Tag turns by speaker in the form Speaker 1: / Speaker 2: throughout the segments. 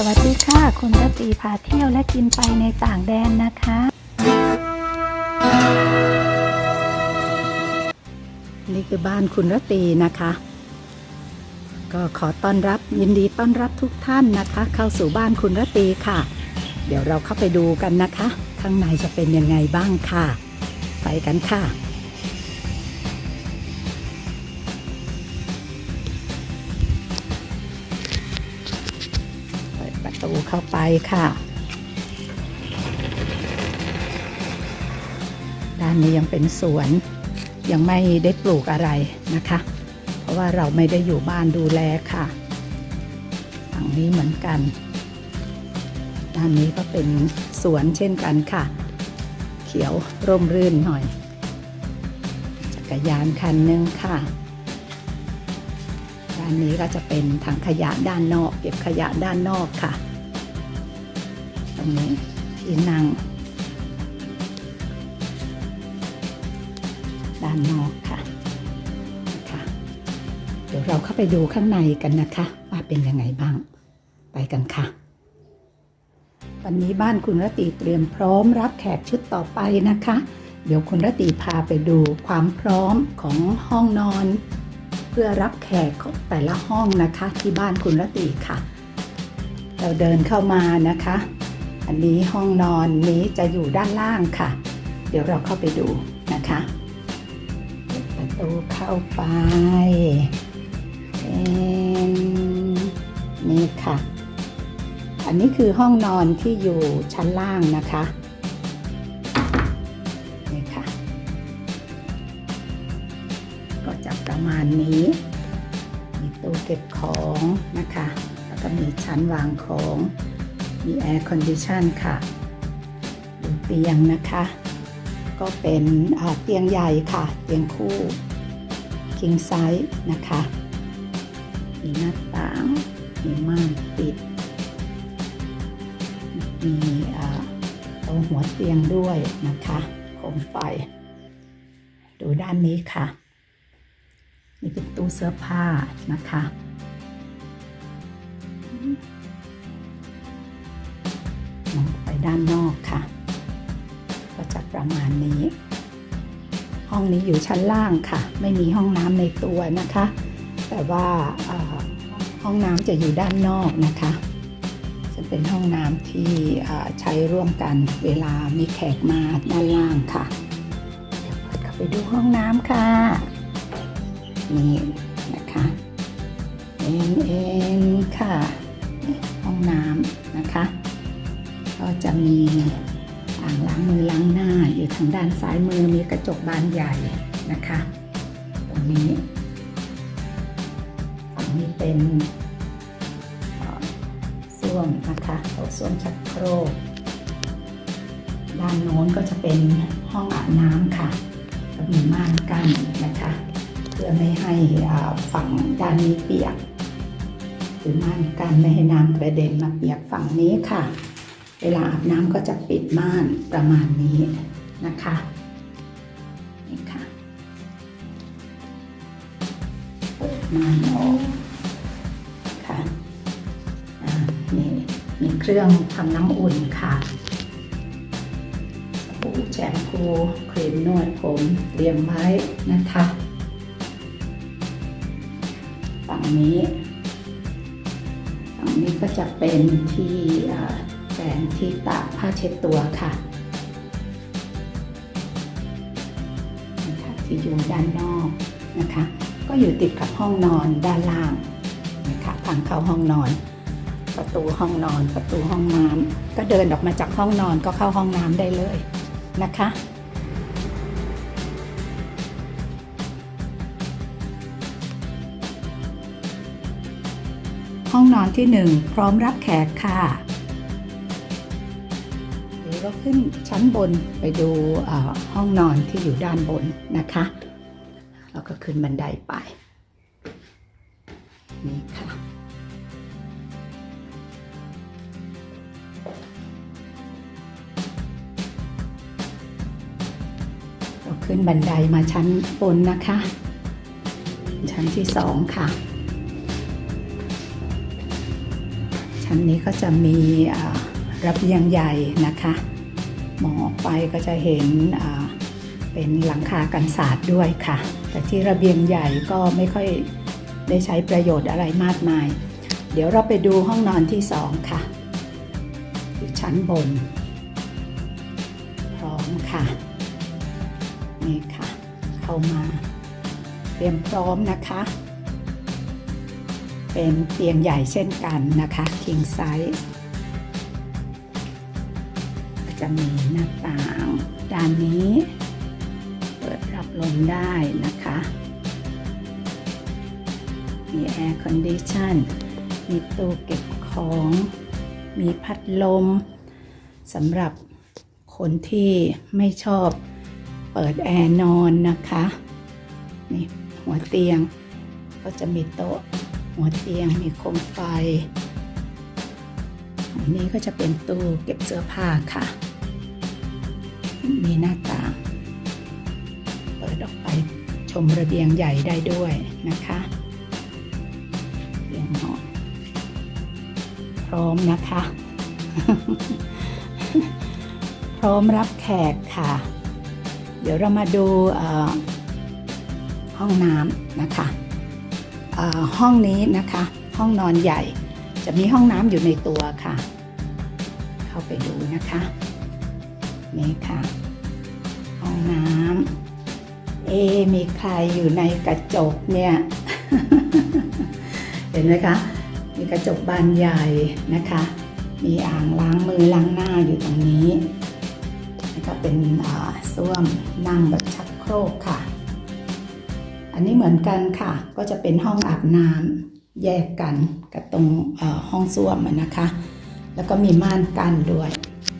Speaker 1: สวัสดีค่ะ คุณรตีพาเที่ยวและกินไปในต่างแดนนะคะ นี่คือบ้านคุณรตีนะคะ ก็ขอต้อนรับยินดีต้อนรับทุกท่านนะคะ เข้าสู่บ้านคุณรตีค่ะ เดี๋ยวเราเข้าไปดูกันนะคะ ข้างในจะเป็นยังไงบ้างค่ะ ไปกันค่ะ ดูเข้าไปค่ะ ด้านนี้ยังเป็นสวนยังไม่ได้ปลูกอะไรนะคะ เพราะว่าเราไม่ได้อยู่บ้านดูแลค่ะฝั่งนี้เหมือนกัน ด้านนี้ก็เป็นสวนเช่นกันค่ะ เขียวร่มรื่นหน่อย จักรยานคันหนึงค่ะด้านนี้ก็จะเป็นถังขยะด้านนอก เก็บขยะด้านนอกค่ะ นี้ที่นั่ง ด้านนอกค่ะนะคะเดี๋ยวเราเข้าไปดูข้างในกันนะคะ ว่าเป็นยังไงบ้าง ไปกันค่ะวันนี้บ้านคุณรตีเตรียมพร้อมรับแขกชุดต่อไปนะคะ เดี๋ยวคุณรตีพาไปดูความพร้อมของห้องนอนเพื่อรับแขกของแต่ละห้องนะคะ ที่บ้านคุณรตีค่ะ เราเดินเข้ามานะคะ อันนี้ห้องนอนนี้จะอยู่ด้านล่างค่ะ เดี๋ยวเราเข้าไปดูนะคะเปิดประตูเข้าไปเป็นนี่ค่ะ อันนี้คือห้องนอนที่อยู่ชั้นล่างนะคะนี่ค่ะ ก็จะประมาณนี้มีตู้เก็บของนะคะ แล้วก็มีชั้นวางของ มีแอร์คอนดิชันค่ะดูเตียงนะคะ ก็เป็นเตียงใหญ่ค่ะ เตียงคู่ king size นะคะ มีหน้าต่าง มีม่านปิด มีอ่าตรงหัวเตียงด้วยนะคะโคมไฟ ดูด้านนี้ค่ะ นี่เป็นตู้เสื้อผ้านะคะ มองไปด้านนอกค่ะ ก็จะประมาณนี้ ห้องนี้อยู่ชั้นล่างค่ะ ไม่มีห้องน้ำในตัวนะคะ แต่ว่าห้องน้ำจะอยู่ด้านนอกนะคะ จะเป็นห้องน้ำที่ใช้ร่วมกันเวลามีแขกมาด้านล่างค่ะเดี๋ยวเปิดเข้าไปดูห้องน้ำค่ะ นี่นะคะเอ็นเอ็นค่ะ ห้องน้ำนะคะ ก็จะมีอ่างล้างมือล้างหน้าอยู่ทางด้านซ้ายมือมีกระจกบานใหญ่นะคะตรงนี้ฝั่งนี้เป็นส้วมนะคะโถส้วมชักโครกด้านโน้นก็จะเป็นห้องอาบน้ำค่ะก็มีม่านกั้นนะคะ เพื่อไม่ให้ฝั่งด้านนี้เปียก หรือม่านกั้นไม่ให้น้ำกระเด็นมาเปียกฝั่งนี้ค่ะ เวลาอาบน้ำก็จะปิดม่านประมาณนี้นะคะนี่ค่ะเปิดม่านออกค่ะอ่านี่มีเครื่องทำน้ำอุ่นค่ะปูแชมพูครีมนวดผมเตรียมไว้นะคะฝั่งนี้ฝั่งนี้ก็จะเป็นที่อ่อ แสงที่ตากผ้าเช็ดตัวค่ะนะคะที่อยู่ด้านนอกนะคะ ก็อยู่ติดกับห้องนอนด้านล่างนะคะทางเข้าห้องนอน ประตูห้องนอน ประตูห้องน้ำก็เดินออกมาจากห้องนอนก็เข้าห้องน้ำได้เลยนะคะห้องนอนที่หนึ่งพร้อมรับแขกค่ะ เดี๋ยวเราขึ้นชั้นบนไปดูห้องนอนที่อยู่ด้านบนนะคะ แล้วก็ขึ้นบันไดไป นี่ค่ะเราขึ้นบันไดมาชั้นบนนะคะ ชั้นที่สองค่ะชชั้นนี้ก็จะมีอ่า ระเบียงใหญ่นะคะ มองออกไปก็จะเห็นเป็นหลังคากันศาสตร์ด้วยค่ะ แต่ที่ระเบียงใหญ่ก็ไม่ค่อยได้ใช้ประโยชน์อะไรมากมาย เดี๋ยวเราไปดูห้องนอนที่สองค่ะอยู่ชั้นบน พร้อมค่ะ นี่ค่ะ เข้ามาเตรียมพร้อมนะคะ เป็นเตียงใหญ่เช่นกันนะคะ king size จะมีหน้าต่างด้านนี้ เปิดรับลมได้นะคะ มี air condition มีตู้เก็บของ มีพัดลมสำหรับคนที่ไม่ชอบเปิดแอร์นอนนะคะนี่หัวเตียงก็จะมีโต๊ะหัวเตียงมีโคมไฟอันนี้ก็จะเป็นตู้เก็บเสื้อผ้าค่ะ มีหน้าต่าง เปิดออกไปชมระเบียงใหญ่ได้ด้วยนะคะเตียงนอนพร้อมนะคะ พร้อมรับแขกค่ะ เดี๋ยวเรามาดูห้องน้ำนะคะห้องนี้นะคะ ห้องนอนใหญ่ จะมีห้องน้ำอยู่ในตัวค่ะ เข้าไปดูนะคะ นี่ค่ะห้องน้ำเอ มีใครอยู่ในกระจกเนี่ย เห็นไหมคะ มีกระจกบานใหญ่นะคะ มีอ่างล้างมือล้างหน้าอยู่ตรงนี้แล้วก็เป็นอ่าส้วมนั่งแบบชักโครกค่ะ อันนี้เหมือนกันค่ะ ก็จะเป็นห้องอาบน้ำแยกกันกับตรงห้องส้วมนะคะ แล้วก็มีม่านกั้นด้วย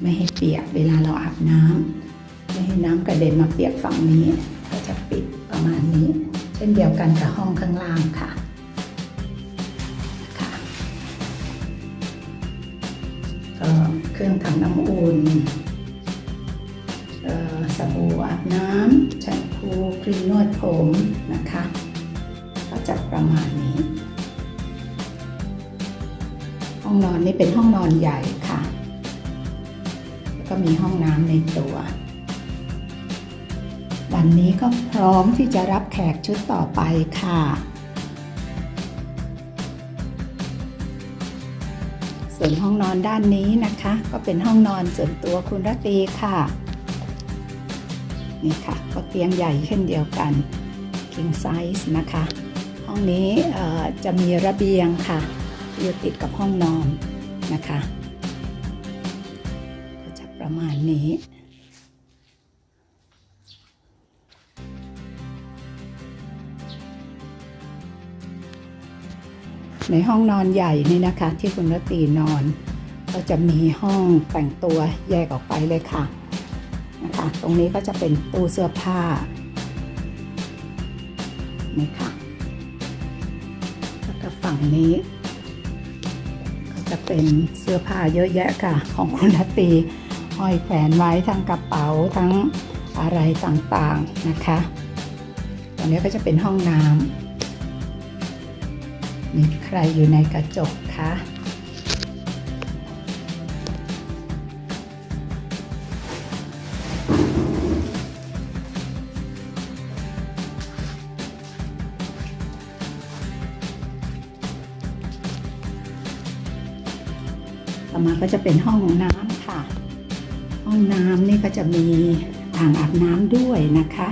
Speaker 1: ไม่ให้เปียกเวลาเราอาบน้ำไม่ให้น้ำกระเด็นมาเปียกฝั่งนี้ ก็จะปิดประมาณนี้ เช่นเดียวกันกับห้องข้างล่างค่ะค่ะก็เครื่องทำน้ำอุ่นสบู่อาบน้ำแชมพูครีมนวดผมนะคะ ก็จะประมาณนี้ ห้องนอนนี่เป็นห้องนอนใหญ่ค่ะ ก็มีห้องน้ำในตัว วันนี้ก็พร้อมที่จะรับแขกชุดต่อไปค่ะ ส่วนห้องนอนด้านนี้นะคะ ก็เป็นห้องนอนส่วนตัวคุณรัตีค่ะ นี่ค่ะ ก็เตียงใหญ่เช่นเดียวกัน king size นะคะ ห้องนี้จะมีระเบียงค่ะอยู่ติดกับห้องนอนนะคะ ประมาณนี้ ในห้องนอนใหญ่นี่นะคะ ที่คุณรตีนอน ก็จะมีห้องแต่งตัวแยกออกไปเลยค่ะนะคะ ตรงนี้ก็จะเป็นตู้เสื้อผ้านี่ค่ะแล้วก็ฝั่งนี้ ก็จะเป็นเสื้อผ้าเยอะแยะค่ะ ของคุณรตี ห้อยแขวนไว้ทั้งกระเป๋าทั้งอะไรต่างๆนะคะตรงนี้ก็จะเป็นห้องน้ำมีใครอยู่ในกระจกคะต่อมาก็จะเป็นห้องน้ำค่ะ ห้องน้ำนี่ก็จะมีอ่างอาบน้ำด้วยนะคะ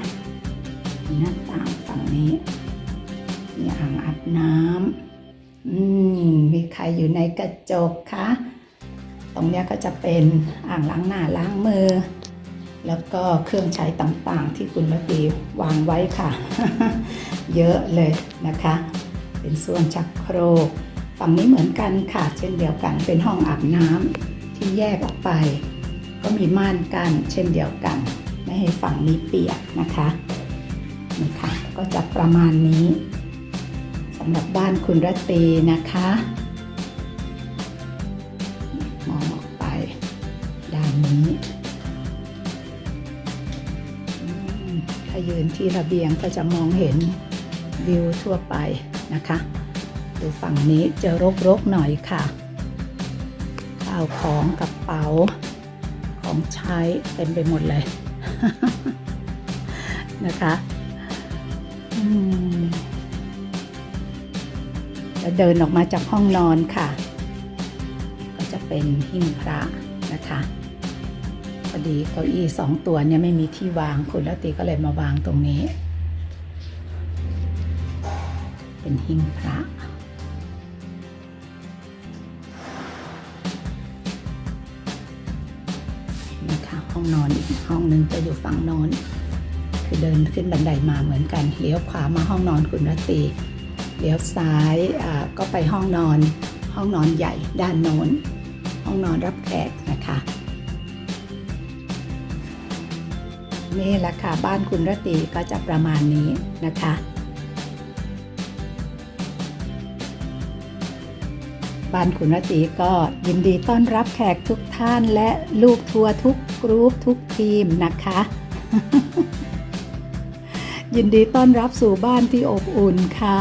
Speaker 1: หน้าต่างฝั่งนี้มีอ่างอาบน้ำอืมมีใครอยู่ในกระจกคะตรงนี้ก็จะเป็นอ่างล้างหน้าล้างมือ แล้วก็เครื่องใช้ต่างๆ ที่คุณระตีวางไว้ค่ะ เยอะเลยนะคะ เป็นส่วนชักโครกฝั่งนี้เหมือนกันค่ะ เช่นเดียวกันเป็นห้องอาบน้ำที่แยกออกไป ก็มีม่านกันเช่นเดียวกัน ไม่ให้ฝั่งนี้เปียกนะคะนี่ค่ะก็จะประมาณนี้สำหรับบ้านคุณรัตีนะคะ มองออกไปด้านนี้ถ้ายืนที่ระเบียงก็จะมองเห็นวิวทั่วไปนะคะดูฝั่งนี้จะรกๆหน่อยค่ะข้าวของกระเป๋า ของใช้เต็มไปหมดเลย นะคะอืมแล้วเดินออกมาจากห้องนอนค่ะ ก็จะเป็นหิ้งพระนะคะพอดีเก้าอี้สองตัวเนี่ยไม่มีที่วางคุณลติก็เลยมาวางตรงนี้ เป็นหิ้งพระ นะคะห้องนอนอีกห้องหนึ่งจะอยู่ฝั่งโน้นคือเดินขึ้นบันไดมาเหมือนกันเลี้ยวขวามาห้องนอนคุณรตีเลี้ยวซ้ายก็ไปห้องนอน ห้องนอนใหญ่ด้านโน้น ห้องนอนรับแขกนะคะ นี่แหละค่ะบ้านคุณรตีก็จะประมาณนี้นะคะบ้านคุณรตีก็ยินดีต้อนรับแขกทุกท่านและลูกทัวร์ทุก กรุ๊ปทุกทีมนะคะ ยินดีต้อนรับสู่บ้านที่อบอุ่นค่ะ